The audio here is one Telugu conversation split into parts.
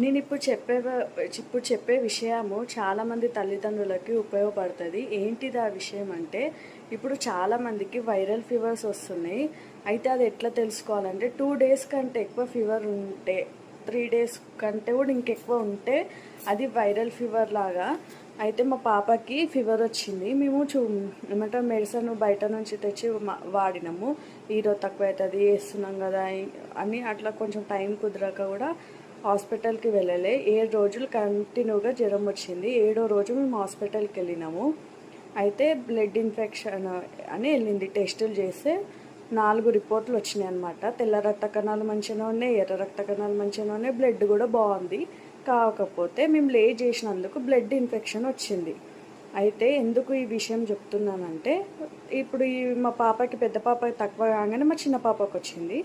నేను ఇప్పుడు చెప్పే ఇప్పుడు చెప్పే విషయము చాలామంది తల్లిదండ్రులకి ఉపయోగపడుతుంది. ఏంటిది ఆ విషయం అంటే ఇప్పుడు చాలామందికి వైరల్ ఫీవర్స్ వస్తున్నాయి. అయితే అది ఎట్లా తెలుసుకోవాలంటే టూ డేస్ కంటే ఎక్కువ ఫీవర్ ఉంటే త్రీ డేస్ కంటే కూడా ఇంకెక్కువ ఉంటే అది వైరల్ ఫీవర్ లాగా. అయితే మా పాపకి ఫీవర్ వచ్చింది. మేము చూ ఏమంటారు మెడిసిన్ బయట నుంచి తెచ్చి వాడినాము. ఈరోజు తక్కువ అవుతుంది వేస్తున్నాం కదా అని అట్లా కొంచెం టైం కుదరక కూడా హాస్పిటల్కి వెళ్ళలే. ఏడు రోజులు కంటిన్యూగా జ్వరం వచ్చింది. ఏడో రోజు మేము హాస్పిటల్కి వెళ్ళినాము. అయితే బ్లడ్ ఇన్ఫెక్షన్ అని వెళ్ళింది. టెస్టులు చేస్తే నాలుగు రిపోర్ట్లు వచ్చినాయి అనమాట తెల్ల రక్త కణాలు మంచిగానే ఉన్నాయి ఎర్ర రక్త కణాలు మంచిగానే ఉన్నాయి బ్లడ్ కూడా బాగుంది. కాకపోతే మేము లే చేసినందుకు బ్లడ్ ఇన్ఫెక్షన్ వచ్చింది. అయితే ఎందుకు ఈ విషయం చెప్తున్నానంటే ఇప్పుడు ఈ మా పాపకి పెద్ద పాపకి తక్కువ కాగానే మా చిన్న పాపకి వచ్చింది.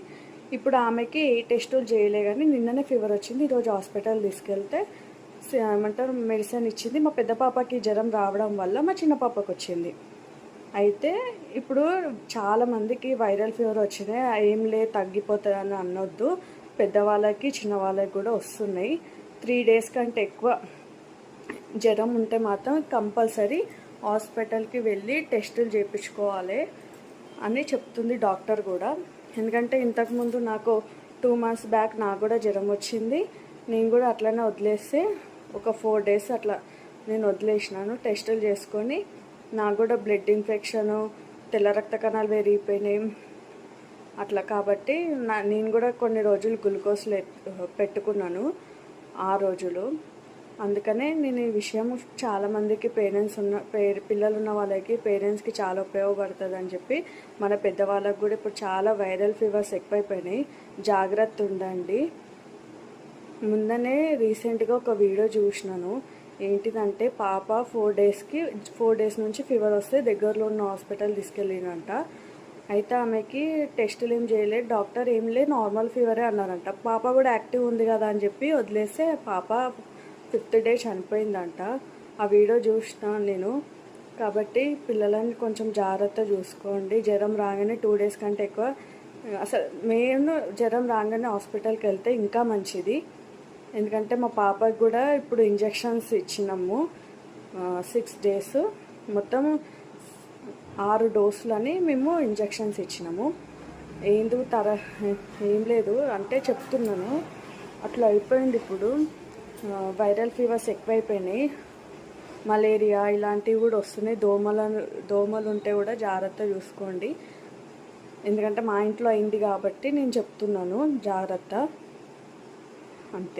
ఇప్పుడు ఆమెకి ఏ టెస్టులు చేయలే కానీ నిన్ననే ఫీవర్ వచ్చింది ఈరోజు హాస్పిటల్ తీసుకెళ్తే ఏమంటారు మెడిసిన్ ఇచ్చింది. మా పెద్ద పాపకి జ్వరం రావడం వల్ల మా చిన్న పాపకి వచ్చింది. అయితే ఇప్పుడు చాలామందికి వైరల్ ఫీవర్ వచ్చినాయి. ఏం లే తగ్గిపోతుంది అని అనొద్దు. పెద్దవాళ్ళకి చిన్న వాళ్ళకి కూడా వస్తున్నాయి. త్రీ డేస్ కంటే ఎక్కువ జ్వరం ఉంటే మాత్రం కంపల్సరీ హాస్పిటల్కి వెళ్ళి టెస్టులు చేయించుకోవాలి అని చెప్తుంది డాక్టర్ కూడా. ఎందుకంటే ఇంతకుముందు నాకు టూ మంత్స్ బ్యాక్ నాకు కూడా జ్వరం వచ్చింది. నేను కూడా అట్లనే వదిలేస్తే ఒక ఫోర్ డేస్ అట్లా నేను వదిలేసినాను టెస్టులు చేసుకొని. నాకు కూడా బ్లడ్ ఇన్ఫెక్షను తెల్ల రక్త కణాలు పెరిగిపోయినాయి. అట్లా కాబట్టి నా నేను కూడా కొన్ని రోజులు గ్లూకోజ్లు పెట్టుకున్నాను ఆ రోజులు. అందుకనే నేను ఈ విషయం చాలామందికి పేరెంట్స్ ఉన్న పే పిల్లలు ఉన్న వాళ్ళకి పేరెంట్స్కి చాలా ఉపయోగపడుతుంది అని చెప్పి మన పెద్దవాళ్ళకి కూడా ఇప్పుడు చాలా వైరల్ ఫీవర్స్ ఎక్కువైపోయినాయి. జాగ్రత్త ఉండండి. ముందనే రీసెంట్గా ఒక వీడియో చూసినాను. ఏంటిదంటే పాప ఫోర్ డేస్కి ఫోర్ డేస్ నుంచి ఫీవర్ వస్తే దగ్గరలో ఉన్న హాస్పిటల్ తీసుకెళ్ళినంట అయితే ఆమెకి టెస్టులు ఏం చేయలేదు డాక్టర్ ఏం లేదు నార్మల్ ఫీవరే అన్నారంట. పాప కూడా యాక్టివ్ ఉంది కదా అని చెప్పి వదిలేస్తే పాప ఫిఫ్త్ డే చనిపోయిందంట. ఆ వీడియో చూసిన నేను. కాబట్టి పిల్లలని కొంచెం జాగ్రత్త చూసుకోండి. జ్వరం రాగానే టూ డేస్ కంటే ఎక్కువ అసలు మేము జ్వరం రాగానే హాస్పిటల్కి వెళ్తే ఇంకా మంచిది. ఎందుకంటే మా పాపకి కూడా ఇప్పుడు ఇంజెక్షన్స్ ఇచ్చినాము సిక్స్ డేస్. మొత్తం ఆరు డోసులని మేము ఇంజెక్షన్స్ ఇచ్చినాము. ఏందు తర ఏం లేదు. అంటే చెప్తున్నాను. అట్లా అయిపోయింది ఇప్పుడు. వైరల్ ఫీవర్స్ ఎక్కువైపోయినాయి. మలేరియా ఇలాంటివి కూడా వస్తున్నాయి. దోమల దోమలు ఉంటే కూడా జాగ్రత్త చూసుకోండి. ఎందుకంటే మా ఇంట్లో అయింది కాబట్టి నేను చెప్తున్నాను జాగ్రత్త. అంతే.